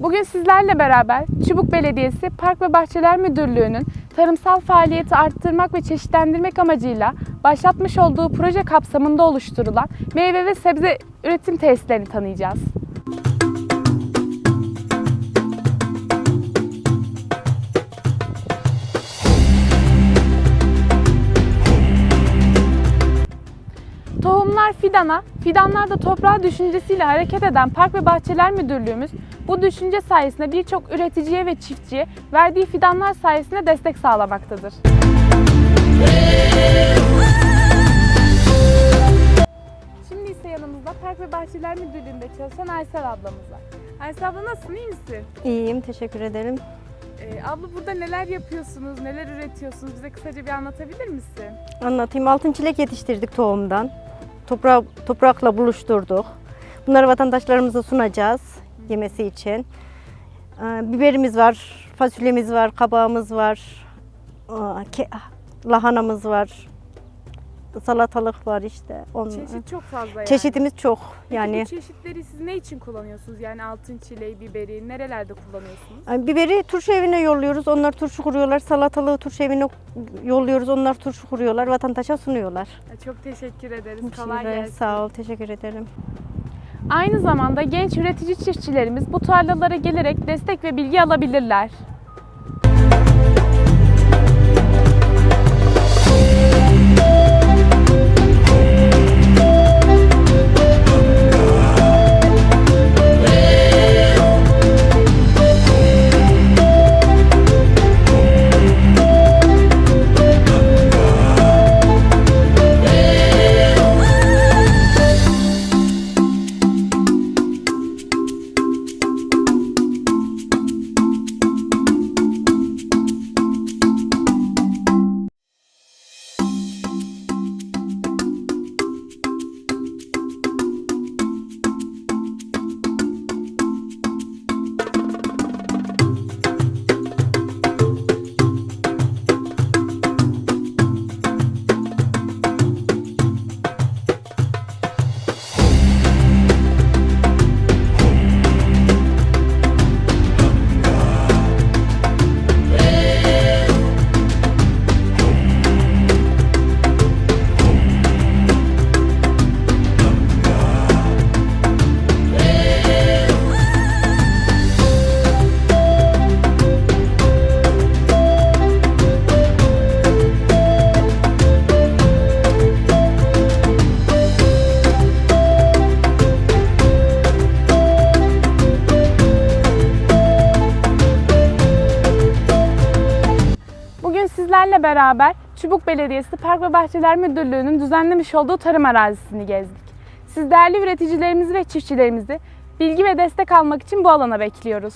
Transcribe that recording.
Bugün sizlerle beraber Çubuk Belediyesi Park ve Bahçeler Müdürlüğü'nün tarımsal faaliyeti arttırmak ve çeşitlendirmek amacıyla başlatmış olduğu proje kapsamında oluşturulan meyve ve sebze üretim tesislerini tanıyacağız. Tohumlar fidana, fidanlar da toprağa düşüncesiyle hareket eden Park ve Bahçeler Müdürlüğümüz bu düşünce sayesinde birçok üreticiye ve çiftçiye verdiği fidanlar sayesinde destek sağlamaktadır. Şimdi ise yanımızda Park ve Bahçeler Müdürlüğü'nde çalışan Aysel ablamız var. Aysel abla nasılsın, iyi misin? İyiyim, teşekkür ederim. Ee, abla burada neler yapıyorsunuz, neler üretiyorsunuz? Bize kısaca bir anlatabilir misin? Anlatayım. Altın çilek yetiştirdik tohumdan. Toprağı, toprakla buluşturduk. Bunları vatandaşlarımıza sunacağız yemesi için. Ee, biberimiz var, fasulyemiz var, kabağımız var, ke- lahanamız var, salatalık var işte. Onun, Çeşit çok fazla yani. Çeşitimiz çok Peki yani. bu çeşitleri siz ne için kullanıyorsunuz? Yani altın çileği, biberi nerelerde kullanıyorsunuz? Yani Biberi turşu evine yolluyoruz, onlar turşu kuruyorlar. Salatalığı turşu evine yolluyoruz, onlar turşu kuruyorlar, vatandaşa sunuyorlar. Çok teşekkür ederiz. Kolay gelsin. Sağ ol, teşekkür ederim. Aynı zamanda genç üretici çiftçilerimiz bu tarlalara gelerek destek ve bilgi alabilirler. Sizlerle beraber Çubuk Belediyesi Park ve Bahçeler Müdürlüğü'nün düzenlemiş olduğu tarım arazisini gezdik. Siz değerli üreticilerimizi ve çiftçilerimizi bilgi ve destek almak için bu alana bekliyoruz.